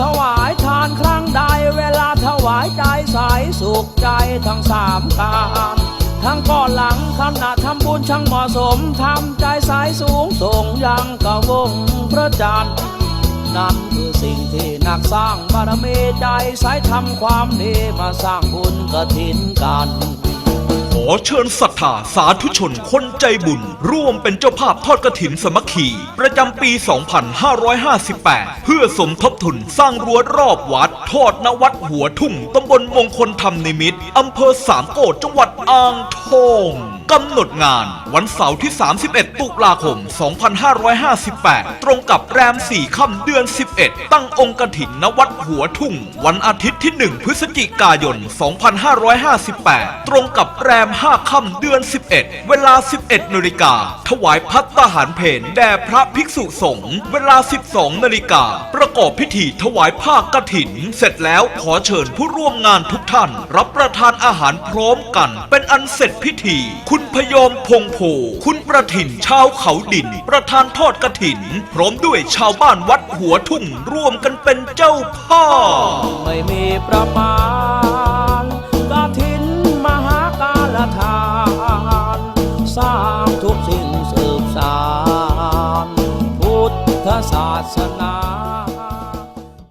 ถวายทานครั้งใด เวลาถวายใจใสสุขใจทั้งสามการทั้งก่อนหลังขณะทำบุญช่างเหมาะสมทำใจใสสูงส่งยังกะวงพระจันทร์นั่นคือสิ่งที่นักสร้างบารมีใจใสทำความดีมาสร้างบุญกระถินกัน อเชิญศรัทธาสาธุชนคนใจบุญ ร่วมเป็นเจ้าภาพทอดกระถินสมัคคี ประจำปี 2558 เพื่อสมทบทุนสร้างรั้วรอบวัด ทอดนวัดหัวทุ่งตำบลมงคลธรรมนิมิตรอำเภอสามโกดจังหวัดอ่างทอง กำหนดงานวันเสาร์ที่ 31 ตุลาคม 2558 ตรงกับแรม 4 ค่ำเดือน 11 ตั้งองค์กถินณวัดหัวทุ่ง วันอาทิตย์ที่ 1 พฤศจิกายน 2558 ตรงกับแรม 5 ค่ำเดือน 11 เวลา 11นาฬิกาถวายพัตตาหารเพนแด่พระภิกษุสงฆ์เวลา 12นาฬิกาประกอบพิธีถวายผ้ากฐิน เสร็จแล้วขอเชิญผู้ร่วมงานทุกท่าน รับประทานอาหารพร้อมกันเป็น อันเสร็จพิธี คุณพยอมพงโพคุณประถินชาวเขาดิน ประธานทอดกฐิน พร้อมด้วยชาวบ้านวัดหัวทุ่งร่วมกันเป็นเจ้าภาพไม่มีประมาณกาถินมหากาลทานสร้างทุกสิ่งสืบสานพุทธศาสนา